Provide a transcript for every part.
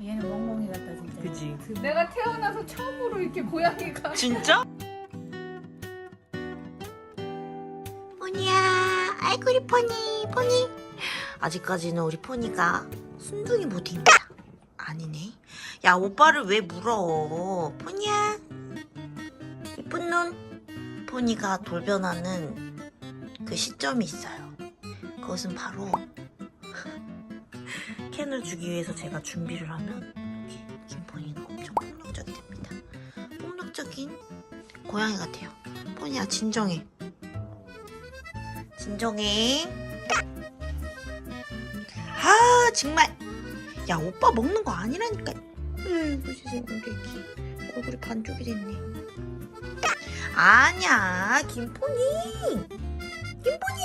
얘는 멍멍이 같다 진짜. 그지? 내가 태어나서 처음으로 이렇게 고양이가 진짜? 포니야 아이고 우리 포니 포니. 아직까지는 우리 포니가 순둥이 모드입니다 아니네. 야 오빠를 왜 물어? 포니야? 예쁜 눈. 포니가 돌변하는 그 시점이 있어요. 그것은 바로 캔을 주기 위해서 제가 준비를 하면 이렇게 김포니가 엄청 폭력적이 됩니다. 폭력적인 고양이 같아요. 포니야 진정해. 진정해. 아 정말. 야 오빠 먹는 거 아니라니까. 아이고 세상에 우리 애기 얼굴이 반쪽이 됐네. 아니야 김포니 김포니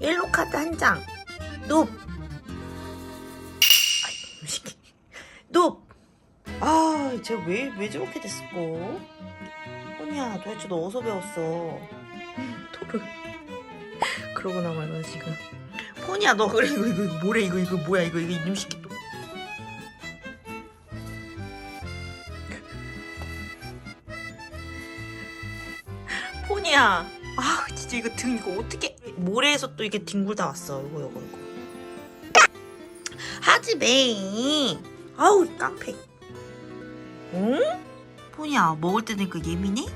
옐로 카드 한 장. 눕 눕아 제가 왜, 왜 저렇게 됐을까? 포니야 도대체 너 어디서 배웠어? 토를 그러고 나말면 지금. 포니야 너 그래 이거 이거 이거 뭐래 이거 이거 뭐야 이거 이거 이놈 새끼 또 포니야 아 진짜 이거 등 이거 어떻게 모래에서 또 이게 뒹굴다 왔어 이거 이거 이거. 하지 매 아우 이 깡패 응? 포니야 먹을 때는 그 예민해?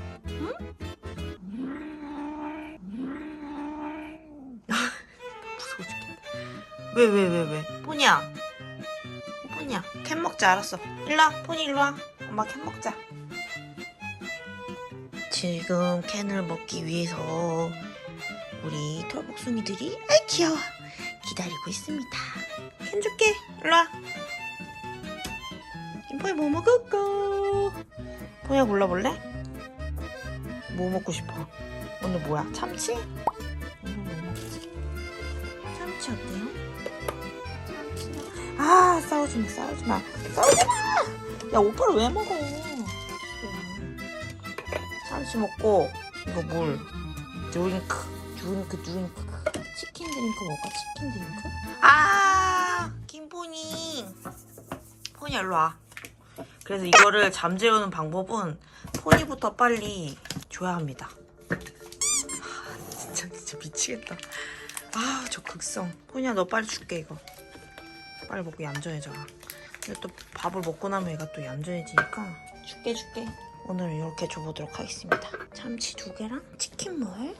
무서워 죽겠다. 왜, 왜, 왜, 왜? 포니야. 포니야. 캔 먹자, 알았어. 일로 와, 포니 일로 와. 엄마 캔 먹자. 지금 캔을 먹기 위해서 우리 털복숭이들이, 아이, 귀여워. 기다리고 있습니다. 캔 줄게. 일로 와. 김포이 뭐 먹을까? 포니야 골라볼래? 뭐 먹고 싶어? 오늘 뭐야? 참치? 오늘 뭐 먹지? 참치 어때요? 아 싸우지 마 싸우지 마 싸우지 마! 야 오빠를 왜 먹어? 참치 먹고 이거 물 드링크 드링크 드링크 치킨 드링크 먹을까? 치킨 드링크? 아 김포니 포니 일로 와 그래서 이거를 잠재우는 방법은 포니부터 빨리 줘야 합니다 아, 진짜 진짜 미치겠다 아, 저 극성. 포니야, 너 빨리 줄게, 이거. 빨리 먹고 얌전해져라. 근데 또 밥을 먹고 나면 얘가 또 얌전해지니까. 줄게, 줄게. 오늘 이렇게 줘보도록 하겠습니다. 참치 두 개랑 치킨물.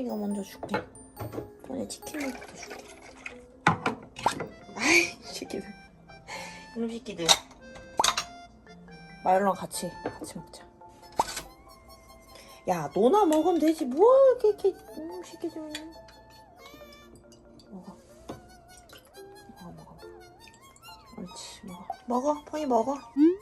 포니가 먼저 줄게. 포니 치킨물부터 줄게. 아이 새끼들 이놈 새끼들. 마일로랑 같이 같이 먹자. 야 너나 먹으면 되지. 뭐 이렇게 이렇게 이놈 새끼들 먹어. 먹어 먹어. 옳지 먹어. 먹어 포니 먹어. 이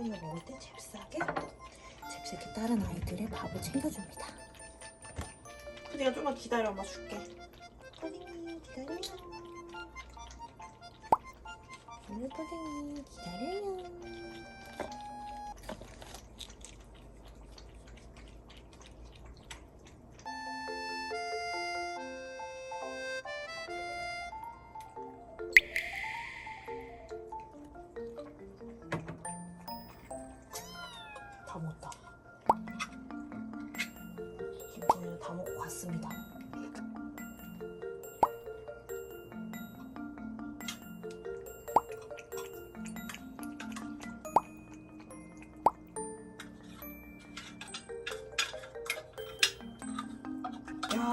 포니 먹을 때 잽싸게? 잽싸게 다른 아이들의 밥을 챙겨줍니다. 푸딩아 좀만 기다려 엄마 줄게. 푸딩이 기다려요. 오늘 푸딩이 기다려요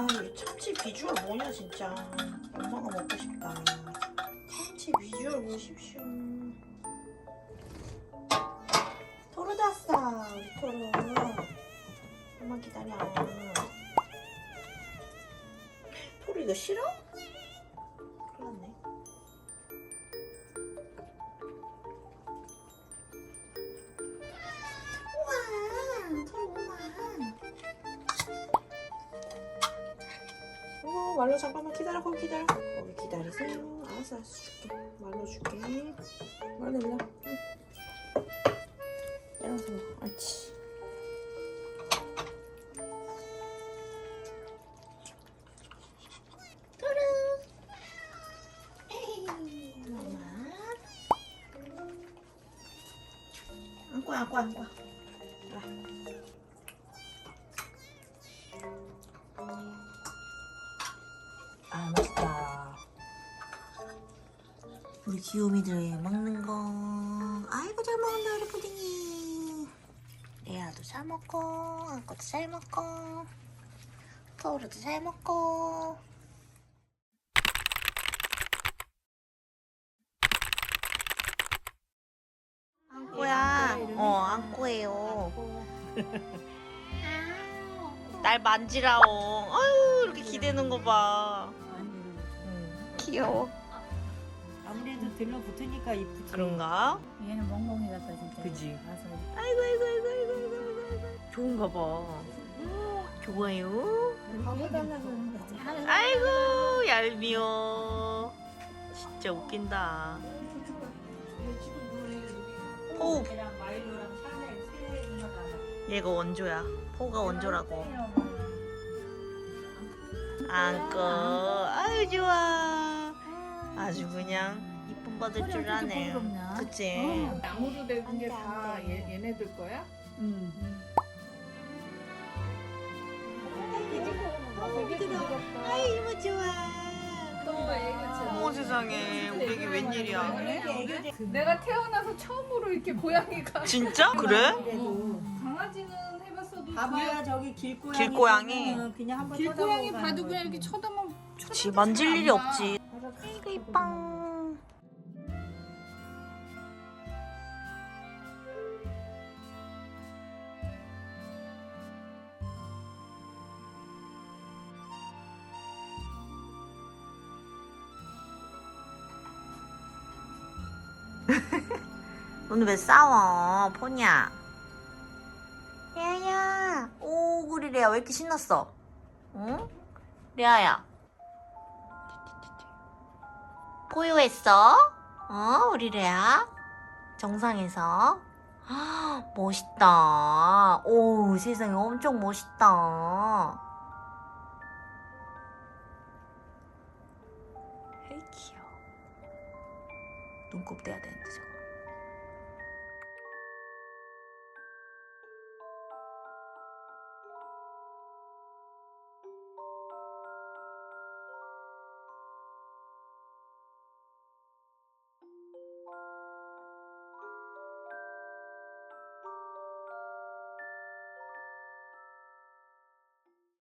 참치 비주얼 뭐냐 진짜. 엄마가 먹고 싶다. 참치 비주얼 보십시오. 토르 잤어, 우리 토르. 엄마 기다려. 토르 이거 싫어? 말로 잠깐만 기다려, 거기 기다려. 거기 기다리세요. 알았어, 알았어, 줄게. 말려줄게. 말려라. 응. 내려서 먹어. 옳지. 토르. 에이, 엄마. 안고, 안고, 안고. 우리 귀요미들 먹는 거. 아이고 잘 먹는다 우리 푸딩이. 레아도 잘 먹고, 안고도 잘 먹고, 토르도 잘 먹고. 안고야. 어 안고예요. 날 만지라오. 아유 이렇게 기대는 거 봐. 응, 귀여워. 아무래도 들러붙으니까 이쁘지. 그런가? 얘는 멍멍이 같다 진짜. 그지. 아이고 아이고 아이고 아이고 아이고 아이고 아이고. 좋은가 봐. 어, 좋아요. 거지. 아이고 얄미워. 진짜 웃긴다. 오 얘랑 마일로랑 샤넬 세 누나가 얘가 원조야. 포가 원조라고. 안고 아유 좋아. 아주 그냥 이쁨 받을 줄 아네. 그치? 나무로 된안 돼, 게안다 돼. 얘네들 거야? 응. 아이 이모 좋아. 어머 세상에 우리 애기 웬일이야? 내가 태어나서 처음으로 이렇게 고양이가 진짜? 그래? 그래도 강아지는 해봤어도 봐봐야 저기 길고양이. 길고양이. 보면은 그냥 한번 길고양이 쳐다보고 봐도 가는 그냥 이렇게. 쳐다만 그치 만질 일이 없지. 아이고 이빵. 오늘 왜 싸워, 포냐? 레아야. 오, 우리 레아 왜 이렇게 신났어? 응? 레아야. 포효했어? 어, 우리 레아? 정상에서? 아, 멋있다. 오, 세상에 엄청 멋있다. 헤이, 귀여워. 눈곱 떼야 되는데, 저거.